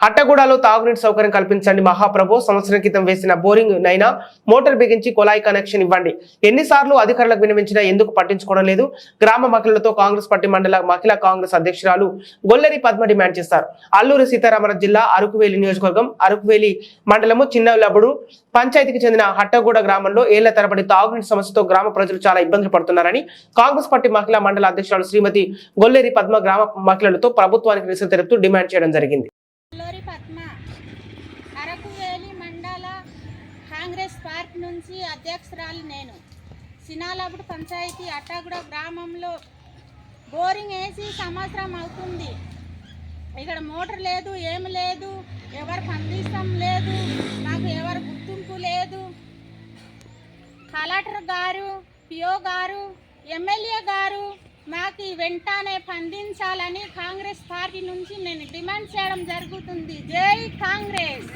హట్టగూడలో తాగునీటి సౌకర్యం కల్పించండి మహాప్రభు. సంవత్సరం క్రితం వేసిన బోరింగ్ నైనా మోటార్ బిగించి కొలాయి కనెక్షన్ ఇవ్వండి. ఎన్నిసార్లు అధికారులకు వినవించినా ఎందుకు పట్టించుకోవడం లేదు? గ్రామ మహిళలతో కాంగ్రెస్ పార్టీ మండల మహిళా కాంగ్రెస్ అధ్యక్షురాలు గొల్లరి పద్మ డిమాండ్ చేశారు. అల్లూరు సీతారామరాజు జిల్లా అరకువేలి నియోజకవర్గం అరకువేలి మండలము చిన్నలబుడు పంచాయతీకి చెందిన హట్టగూడ గ్రామంలో ఏళ్ళ తరబడి తాగునీటి సమస్యతో గ్రామ ప్రజలు చాలా ఇబ్బందులు పడుతున్నారని కాంగ్రెస్ పార్టీ మహిళా మండల అధ్యక్షురాలు శ్రీమతి గొల్లేరి పద్మ గ్రామ మహిళలతో ప్రభుత్వానికి నిరసన తెలుపుతూ డిమాండ్ చేయడం జరిగింది లోరి పద్మ అరకువేలి మండల కాంగ్రెస్ పార్టీ నుంచి అధ్యక్షురాలు నేను. సినాలబుడు పంచాయతీ అట్టాగూడ గ్రామంలో బోరింగ్ వేసి సంవత్సరం అవుతుంది. ఇక్కడ మోటార్ లేదు ఏమి లేదు ఎవరు పంపిస్తాం లేదు మాకు ఎవరు గుర్తింపు లేదు. కలెక్టర్ గారు పిఓ గారు ఎమ్మెల్యే గారు మాకు ఈ వెంటనే పండించాలని కాంగ్రెస్ పార్టీ నుంచి నేను డిమాండ్ చేయడం జరుగుతుంది. జై కాంగ్రెస్!